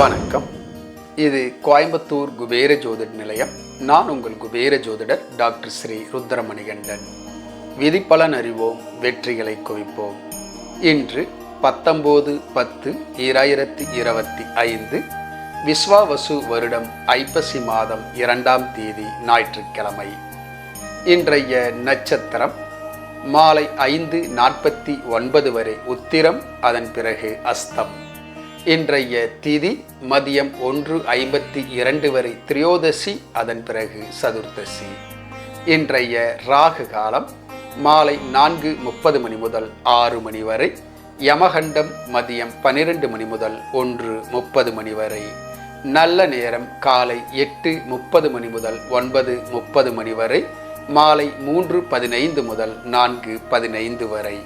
வணக்கம். இது கோயம்புத்தூர் குபேர ஜோதிட நிலையம். நான் உங்கள் குபேர ஜோதிடர் டாக்டர் ஸ்ரீ ருத்ரமணிகண்டன். விதிப்பலன் அறிவோம் வெற்றிகளை குவிப்போம். இன்று பத்தொம்போது பத்து இராயிரத்தி இருபத்தி ஐந்து விஸ்வாவசு வருடம் ஐப்பசி மாதம் இரண்டாம் தேதி ஞாயிற்றுக்கிழமை. இன்றைய நட்சத்திரம் மாலை ஐந்து நாற்பத்தி ஒன்பது வரை உத்திரம் அதன் பிறகு அஸ்தம். இன்றைய திதி மதியம் ஒன்று ஐம்பத்தி இரண்டு வரை திரியோதசி அதன் பிறகு சதுர்தசி. இன்றைய ராகு காலம் மாலை நான்கு முப்பது மணி முதல் ஆறு மணி வரை யமகண்டம் மதியம் பன்னிரண்டு மணி முதல் ஒன்று முப்பது மணி வரை. நல்ல நேரம் காலை எட்டு முப்பது மணி முதல் ஒன்பது முப்பது மணி வரை மாலை மூன்று பதினைந்து முதல் நான்கு பதினைந்து வரை.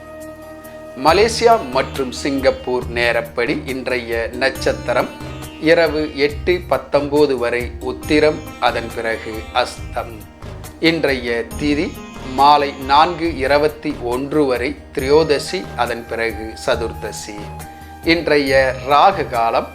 மலேசியா மற்றும் சிங்கப்பூர் நேரப்படி இன்றைய நட்சத்திரம் இரவு எட்டு பத்தொம்போது வரை உத்திரம். அதன் பிறகு அஸ்தம். இன்றைய திதி மாலை நான்கு இருபத்தி ஒன்று வரை திரியோதசி அதன் பிறகு சதுர்தசி. இன்றைய ராகு காலம்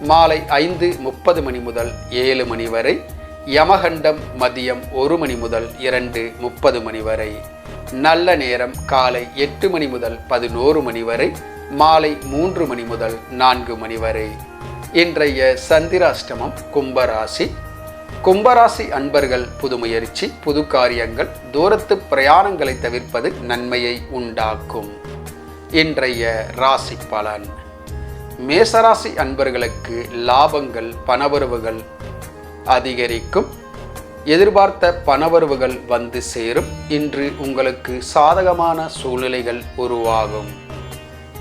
மாலை ஐந்து முப்பது மணி முதல் ஏழு மணி வரை யமகண்டம் மதியம் ஒரு மணி முதல் இரண்டு முப்பது மணி வரை. நல்ல நேரம் காலை எட்டு மணி முதல் பதினோரு மணி வரை மாலை மூன்று மணி முதல் நான்கு மணி வரை. இன்றைய சந்திராஷ்டமம் கும்பராசி. கும்பராசி அன்பர்கள் புது முயற்சி புது காரியங்கள் தூரத்து பிரயாணங்களை தவிர்ப்பது நன்மையை உண்டாக்கும். இன்றைய ராசி பலன். மேசராசி அன்பர்களுக்கு லாபங்கள் பணவரவுகள் அதிகரிக்கும். எதிர்பார்த்த பணவரவுகள் வந்து சேரும். இன்று உங்களுக்கு சாதகமான சூழ்நிலைகள் உருவாகும்.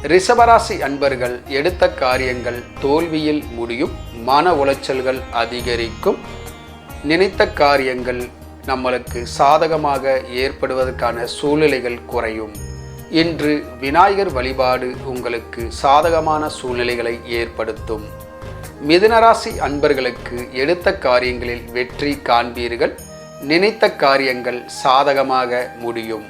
ரிஷபராசி அன்பர்கள் எடுத்த காரியங்கள் தோல்வியில் முடியும். மன உளைச்சல்கள் அதிகரிக்கும். நினைத்த காரியங்கள் நம்மளுக்கு சாதகமாக ஏற்படுவதற்கான சூழ்நிலைகள் குறையும். இன்று விநாயகர் வழிபாடு உங்களுக்கு சாதகமான சூழ்நிலைகளை ஏற்படுத்தும். மிதுனராசி அன்பர்களுக்கு எடுத்த காரியங்களில் வெற்றி காண்பீர்கள். நினைத்த காரியங்கள் சாதகமாக முடியும்.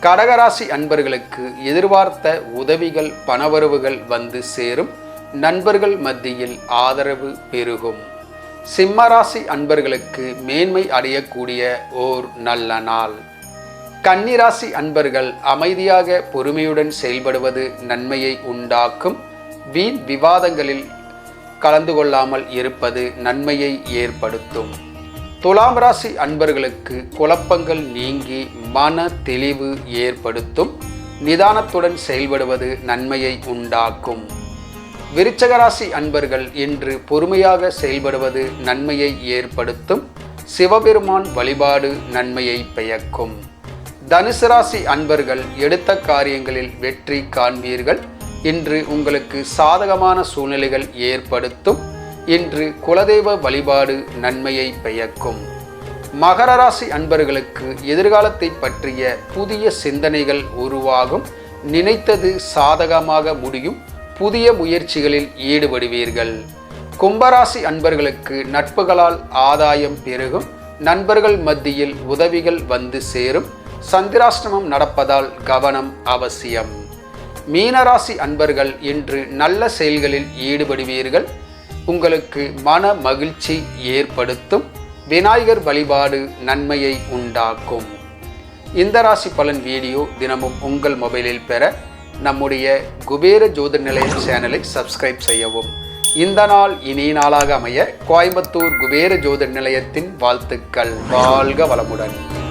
கடகராசி அன்பர்களுக்கு எதிர்பார்த்த உதவிகள் பணவரவுகள் வந்து சேரும். நண்பர்கள் மத்தியில் ஆதரவு பெருகும். சிம்மராசி அன்பர்களுக்கு மேன்மை அடையக்கூடிய ஓர் நல்ல நாள். கன்னிராசி அன்பர்கள் அமைதியாக பொறுமையுடன் செயல்படுவது நன்மையை உண்டாக்கும். வீண் விவாதங்களில் கலந்து கொள்ளாமல் இருப்பது நன்மையை ஏற்படுத்தும். துலாம் ராசி அன்பர்களுக்கு குழப்பங்கள் நீங்கி மன தெளிவு ஏற்படுத்தும். நிதானத்துடன் செயல்படுவது நன்மையை உண்டாக்கும். விருச்சகராசி அன்பர்கள் இன்று பொறுமையாக செயல்படுவது நன்மையை ஏற்படுத்தும். சிவபெருமான் வழிபாடு நன்மையை பெயக்கும் தனுசு ராசி அன்பர்கள் எடுத்த காரியங்களில் வெற்றி காண்பீர்கள். இன்று உங்களுக்கு சாதகமான சூழ்நிலைகள் ஏற்படுத்தும். இன்று குலதெய்வ வழிபாடு நன்மையை பெயக்கும் மகர ராசி அன்பர்களுக்கு எதிர்காலத்தை பற்றிய புதிய சிந்தனைகள் உருவாகும். நினைத்தது சாதகமாக முடியும். புதிய முயற்சிகளில் ஈடுபடுவீர்கள். கும்பராசி அன்பர்களுக்கு நட்புகளால் ஆதாயம் பெருகும். நண்பர்கள் மத்தியில் உதவிகள் வந்து சேரும். சந்திராஷ்டமம் நடப்பதால் கவனம் அவசியம். மீனராசி அன்பர்கள் இன்று நல்ல செயல்களில் ஈடுபடுவீர்கள். உங்களுக்கு மன மகிழ்ச்சி ஏற்படுத்தும். விநாயகர் வழிபாடு நன்மையை உண்டாக்கும். இந்த ராசி பலன் வீடியோ தினமும் உங்கள் மொபைலில் பெற நம்முடைய குபேர ஜோதிர் நிலையம் சேனலை சப்ஸ்கிரைப் செய்யவும். இந்த நாள் இனிய நாளாக அமைய கோயம்புத்தூர் குபேர ஜோதிர் நிலையத்தின் வாழ்த்துக்கள். வாழ்க வளமுடன்.